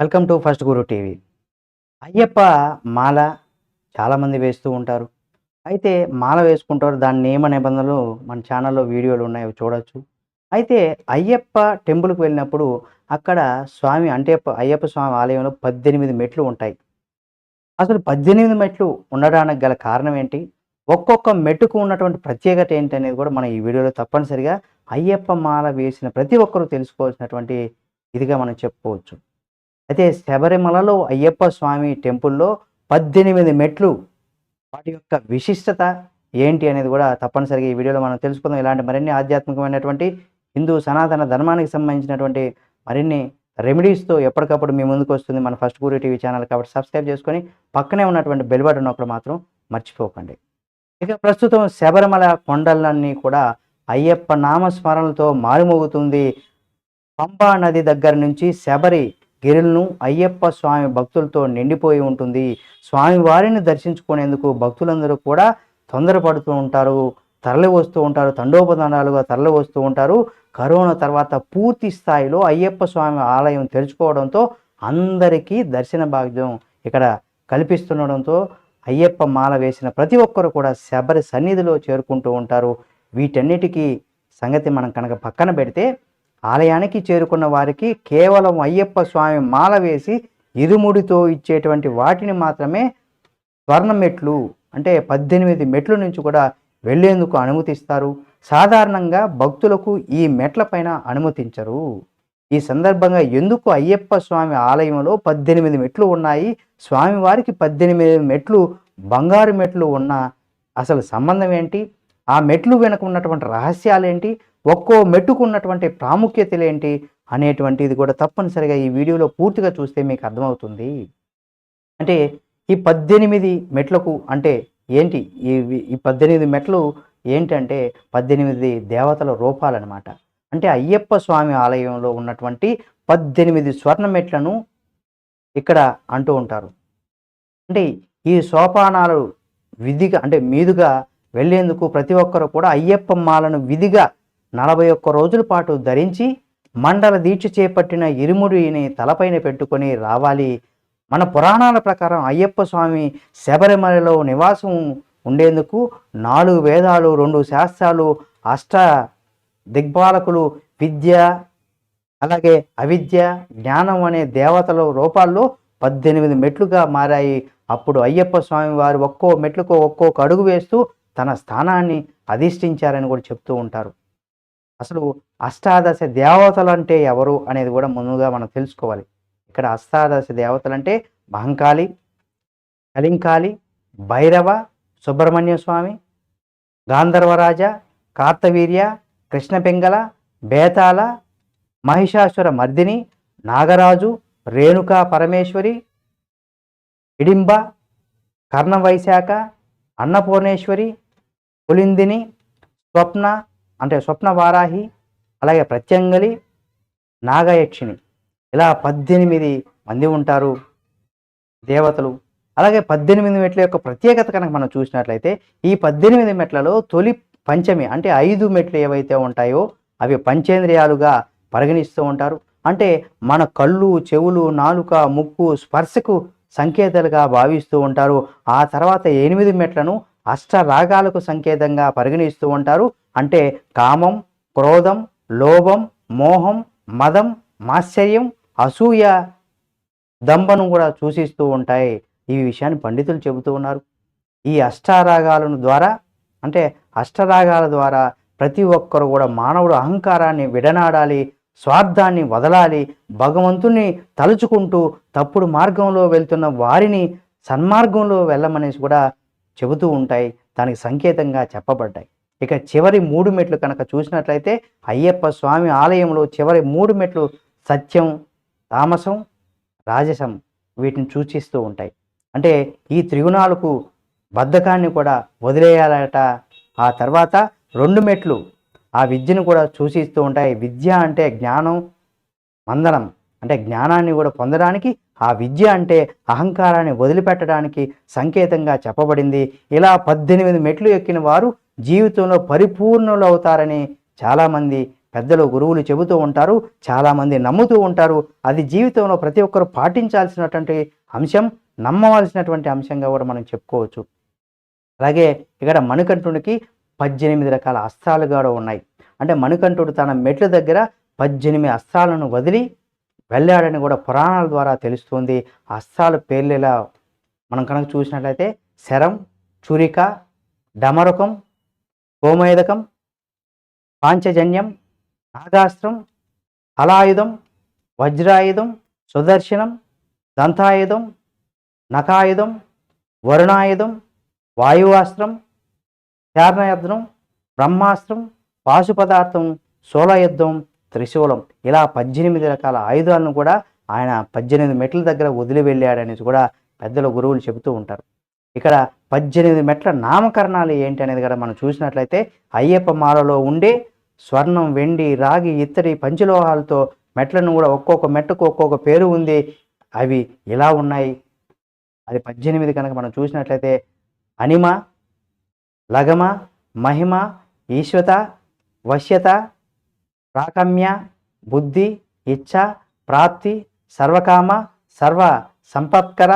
Welcome to first Guru TV. Ayyappa మాల చాలామంది వేస్తూ ఉంటారు. అయితే మాల వేసుకుంటారు. దాని నియమ నిబంధనలు మన ఛానల్లో వీడియోలు ఉన్నాయి చూడవచ్చు చూడొచ్చు. అయితే అయ్యప్ప టెంపుల్కి వెళ్ళినప్పుడు అక్కడ స్వామి అంటే అయ్యప్ప స్వామి ఆలయంలో పద్దెనిమిది మెట్లు ఉంటాయి. అసలు పద్దెనిమిది మెట్లు ఉండడానికి గల కారణం ఏంటి? ఒక్కొక్క మెట్టుకు ఉన్నటువంటి ప్రత్యేకత ఏంటి అనేది కూడా మనం ఈ వీడియోలో తప్పనిసరిగా అయ్యప్ప మాల వేసిన ప్రతి ఒక్కరూ తెలుసుకోవాల్సినటువంటి ఇదిగా మనం చెప్పుకోవచ్చు. అయితే శబరిమలలో అయ్యప్ప స్వామి టెంపుల్లో పద్దెనిమిది మెట్లు వాటి యొక్క విశిష్టత ఏంటి అనేది కూడా తప్పనిసరిగా ఈ వీడియోలో మనం తెలుసుకుందాం. ఇలాంటి మరిన్ని ఆధ్యాత్మికమైనటువంటి హిందూ సనాతన ధర్మానికి సంబంధించినటువంటి మరిన్ని రెమెడీస్తో ఎప్పటికప్పుడు మీ ముందుకు వస్తుంది మన ఫస్ట్ గురి టీవీ ఛానల్ కాబట్టి సబ్స్క్రైబ్ చేసుకొని పక్కనే ఉన్నటువంటి బెల్ బటన్ ఒకటి మాత్రం మర్చిపోకండి. ఇక ప్రస్తుతం శబరిమల కొండలన్నీ కూడా అయ్యప్ప నామస్మరణలతో మారుమోగుతుంది. పంబా నది దగ్గర నుంచి శబరి గిరులను అయ్యప్ప స్వామి భక్తులతో నిండిపోయి ఉంటుంది. స్వామి వారిని దర్శించుకునేందుకు భక్తులందరూ కూడా తొందరపడుతూ ఉంటారు. తరలి వస్తూ ఉంటారు. తండోపదండాలుగా తరలి వస్తూ ఉంటారు. కరోనా తర్వాత పూర్తి స్థాయిలో అయ్యప్ప స్వామి ఆలయం తెరుచుకోవడంతో అందరికీ దర్శన భాగ్యం ఇక్కడ కల్పిస్తుండడంతో అయ్యప్ప మాల వేసిన ప్రతి ఒక్కరు కూడా శబరి సన్నిధిలో చేరుకుంటూ ఉంటారు. వీటన్నిటికీ సంగతి మనం కనుక పక్కన పెడితే ఆలయానికి చేరుకున్న వారికి కేవలం అయ్యప్ప స్వామి మాల వేసి ఇరుముడితో ఇచ్చేటువంటి వాటిని మాత్రమే స్వర్ణ మెట్లు అంటే పద్దెనిమిది మెట్ల నుంచి కూడా వెళ్ళేందుకు అనుమతిస్తారు. సాధారణంగా భక్తులకు ఈ మెట్లపైన అనుమతించరు. ఈ సందర్భంగా ఎందుకు అయ్యప్ప స్వామి ఆలయంలో పద్దెనిమిది మెట్లు ఉన్నాయి? స్వామివారికి పద్దెనిమిది మెట్లు బంగారు మెట్లు ఉన్న అసలు సంబంధం ఏంటి? ఆ మెట్లు వెనుక ఉన్నటువంటి రహస్యాలు ఏంటి ఒక్కో మెట్టుకున్నటువంటి ప్రాముఖ్యతలు ఏంటి అనేటువంటిది కూడా తప్పనిసరిగా ఈ వీడియోలో పూర్తిగా చూస్తే మీకు అర్థమవుతుంది. అంటే ఈ పద్దెనిమిది మెట్లకు అంటే ఏంటి? ఈ ఈ పద్దెనిమిది మెట్లు ఏంటంటే పద్దెనిమిది దేవతల రూపాలన్నమాట. అంటే అయ్యప్ప స్వామి ఆలయంలో ఉన్నటువంటి పద్దెనిమిది స్వర్ణ మెట్లను ఇక్కడ అంటూ ఉంటారు. అంటే ఈ సోపానాలు విధిగా అంటే మీదుగా వెళ్ళేందుకు ప్రతి ఒక్కరు కూడా అయ్యప్ప మాలను విధిగా నలభై ఒక్క రోజుల పాటు ధరించి మండల దీక్ష చేపట్టిన ఇరుముడిని తలపైన పెట్టుకొని రావాలి. మన పురాణాల ప్రకారం అయ్యప్ప స్వామి శబరిమలలో నివాసం ఉండేందుకు నాలుగు వేదాలు రెండు శాస్త్రాలు అష్ట దిగ్బాలకులు విద్య అలాగే అవిద్య జ్ఞానం అనే దేవతల రూపాల్లో పద్దెనిమిది మెట్లుగా మారాయి. అప్పుడు అయ్యప్ప స్వామి వారు ఒక్కో మెట్లుకో ఒక్కొక్క అడుగు వేస్తూ తన స్థానాన్ని అధిష్ఠించారని కూడా చెప్తూ ఉంటారు. అసలు అష్టాదశ దేవతలు అంటే ఎవరు అనేది కూడా ముందుగా మనం తెలుసుకోవాలి. ఇక్కడ అష్టాదశ దేవతలు అంటే మహంకాళి కలింకాళి భైరవ సుబ్రహ్మణ్య స్వామి గాంధర్వరాజ కార్తవీర్య కృష్ణపెంగళ బేతాళ మహిషాసుర మర్దిని నాగరాజు రేణుకా పరమేశ్వరి ఇడింబ కర్ణవైశాఖ అన్నపూర్ణేశ్వరి పులిందిని స్వప్న అంటే స్వప్న వారాహి అలాగే ప్రత్యంగలి నాగయక్షిణి. ఇలా పద్దెనిమిది మంది ఉంటారు దేవతలు. అలాగే పద్దెనిమిది మెట్ల యొక్క ప్రత్యేకత కనుక మనం చూసినట్లయితే ఈ పద్దెనిమిది మెట్లలో తొలి పంచమి అంటే ఐదు మెట్లు ఏవైతే ఉంటాయో అవి పంచేంద్రియాలుగా పరిగణిస్తూ ఉంటారు. అంటే మన కళ్ళు చెవులు నాలుక ముక్కు స్పర్శకు సంకేతాలుగా భావిస్తూ ఉంటారు. ఆ తర్వాత ఎనిమిది మెట్లను అష్టరాగాలకు సంకేతంగా పరిగణిస్తూ ఉంటారు. అంటే కామం క్రోధం లోభం మోహం మదం మాశ్చర్యం అసూయ దంబను కూడా సూచిస్తూ ఉంటాయి. ఈ విషయాన్ని పండితులు చెబుతూ ఉన్నారు. ఈ అష్టారాగాలను ద్వారా అంటే అష్టరాగాల ద్వారా ప్రతి ఒక్కరు కూడా మానవుడు అహంకారాన్ని విడనాడాలి స్వార్థాన్ని వదలాలి భగవంతుని తలుచుకుంటూ తప్పుడు మార్గంలో వెళ్తున్న వారిని సన్మార్గంలో వెళ్ళమనేసి కూడా చెబుతూ ఉంటాయి దానికి సంకేతంగా చెప్పబడ్డాయి. ఇక చివరి మూడు మెట్లు కనుక చూసినట్లయితే అయ్యప్ప స్వామి ఆలయంలో చివరి మూడు మెట్లు సత్యం తామసం రాజసం వీటిని సూచిస్తూ ఉంటాయి. అంటే ఈ త్రిగుణాలకు బద్ధకాన్ని కూడా వదిలేయాలట. ఆ తర్వాత రెండు మెట్లు ఆ విద్యను కూడా సూచిస్తూ ఉంటాయి. విద్య అంటే జ్ఞానం మందనం. అంటే జ్ఞానాన్ని కూడా పొందడానికి ఆ విద్య అంటే అహంకారాన్ని వదిలిపెట్టడానికి సంకేతంగా చెప్పబడింది. ఇలా పద్దెనిమిది మెట్లు ఎక్కిన వారు జీవితంలో పరిపూర్ణులు అవుతారని చాలామంది పెద్దలు గురువులు చెబుతూ ఉంటారు చాలామంది నమ్ముతూ ఉంటారు. అది జీవితంలో ప్రతి ఒక్కరు పాటించాల్సినటువంటి అంశం నమ్మవలసినటువంటి అంశంగా కూడా మనం చెప్పుకోవచ్చు. అలాగే ఇక్కడ మణికంఠుడికి పద్దెనిమిది రకాల అస్త్రాలు కూడా ఉన్నాయి. అంటే మణికంఠుడు తన మెట్ల దగ్గర పద్దెనిమిది అస్త్రాలను వదిలి వెళ్ళాడని కూడా పురాణాల ద్వారా తెలుస్తుంది. అస్త్రాలు పేర్లేలా పేర్లు మనం కనుక చూసినట్లయితే శరం చురిక డమరుకం గోమేదకం పాంచజన్యం నాగాస్త్రం హలాయుధం వజ్రాయుధం సుదర్శనం దంతాయుధం నకాయుధం వరుణాయుధం వాయువాస్త్రం చారణయుద్ధం బ్రహ్మాస్త్రం పాశుపదార్థం సోలయుద్ధం త్రిశూలం. ఇలా పద్దెనిమిది రకాల ఆయుధాలను కూడా ఆయన పద్దెనిమిది మెట్ల దగ్గర వదిలి వెళ్ళాడనేసి కూడా పెద్దల గురువులు చెబుతూ ఉంటారు. ఇక్కడ పద్దెనిమిది మెట్ల నామకరణాలు ఏంటి అనేది కూడా మనం చూసినట్లయితే అయ్యప్ప మాలలో ఉండే స్వర్ణం వెండి రాగి ఇత్తడి పంచలోహాలతో మెట్లను కూడా ఒక్కొక్క మెట్టుకు ఒక్కొక్క పేరు ఉంది. అవి ఇలా ఉన్నాయి. అది పద్దెనిమిది కనుక మనం చూసినట్లయితే అనిమ లగమ మహిమ ఈశ్వత వశ్యత ప్రాకమ్య బుద్ధి ఇచ్ఛ ప్రాప్తి సర్వకామ సర్వ సంపత్కర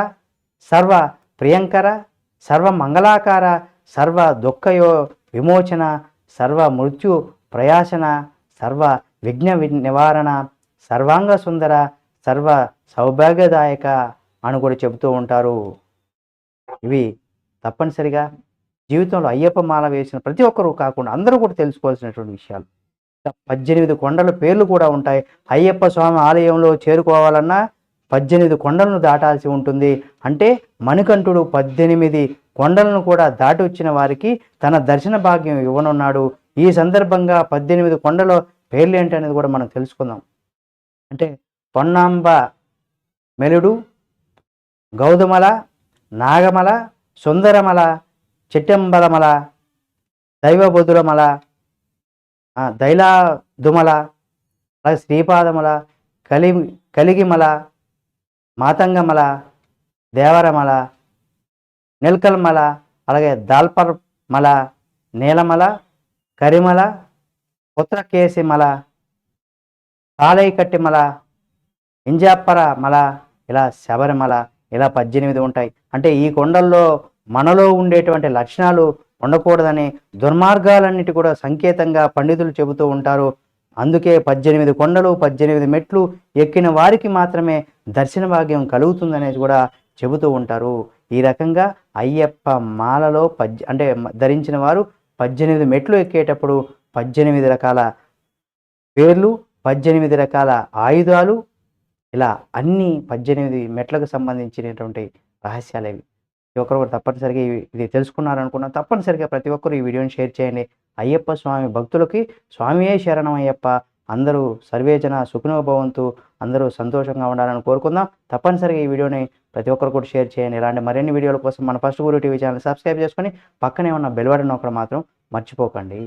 సర్వ ప్రియంకర సర్వ మంగళాకార సర్వ దుఃఖయో విమోచన సర్వ మృత్యు ప్రయాసన సర్వ విఘ్న వి- నివారణ సర్వాంగ సుందర సర్వ సౌభాగ్యదాయక అని కూడా చెబుతూ ఉంటారు. ఇవి తప్పనిసరిగా జీవితంలో అయ్యప్ప మాల వేసిన ప్రతి ఒక్కరూ కాకుండా అందరూ కూడా తెలుసుకోవాల్సినటువంటి విషయాలు. పద్దెనిమిది కొండల పేర్లు కూడా ఉంటాయి. అయ్యప్ప స్వామి ఆలయంలో చేరుకోవాలన్నా పద్దెనిమిది కొండలను దాటాల్సి ఉంటుంది. అంటే మణికంఠుడు పద్దెనిమిది కొండలను కూడా దాటి వచ్చిన వారికి తన దర్శన భాగ్యం ఇవ్వనున్నాడు. ఈ సందర్భంగా పద్దెనిమిది కొండల పేర్లు ఏంటి అనేది కూడా మనం తెలుసుకుందాం. అంటే పొన్నాంబ మెలుడు గౌతమల నాగమల సుందరమల చిట్టంబలమల దైవబుధులమల దైలా దైలాదుమల అలాగే శ్రీపాదమల కలి కలిగిమల మాతంగమల దేవరమల నిల్కల్మల అలాగే దాల్పర్ మల నీలమల కరిమల పుత్రకేసిమల పాలైకట్టిమల ఇంజాపర మల ఇలా శబరిమల ఇలా పద్దెనిమిది ఉంటాయి. అంటే ఈ కొండల్లో మనలో ఉండేటువంటి లక్షణాలు ఉండకూడదని దుర్మార్గాలన్నిటి కూడా సంకేతంగా పండితులు చెబుతూ ఉంటారు. అందుకే పద్దెనిమిది కొండలు పద్దెనిమిది మెట్లు ఎక్కిన వారికి మాత్రమే దర్శన భాగ్యం కలుగుతుందనేది కూడా చెబుతూ ఉంటారు. ఈ రకంగా అయ్యప్ప మాలలో పద్ అంటే ధరించిన వారు పద్దెనిమిది మెట్లు ఎక్కేటప్పుడు పద్దెనిమిది రకాల పేర్లు పద్దెనిమిది రకాల ఆయుధాలు ఇలా అన్ని పద్దెనిమిది మెట్లకు సంబంధించినటువంటి రహస్యాలు ఒక్కరు కూడా తప్పనిసరిగా ఇది తెలుసుకున్నారనుకున్నా తప్పనిసరిగా ప్రతి ఒక్కరు ఈ వీడియోని షేర్ చేయండి. అయ్యప్ప స్వామి భక్తులకి స్వామియే శరణం అయ్యప్ప. అందరూ సర్వేజన సుఖనోభవంతు అందరూ సంతోషంగా ఉండాలని కోరుకుందాం. తప్పనిసరిగా ఈ వీడియోని ప్రతి ఒక్కరు కూడా షేర్ చేయండి. ఇలాంటి మరిన్ని వీడియోల కోసం మన first Guru TV channel subscribe చేసుకొని పక్కనే ఉన్న బెల్ బటన్ మాత్రం మర్చిపోకండి.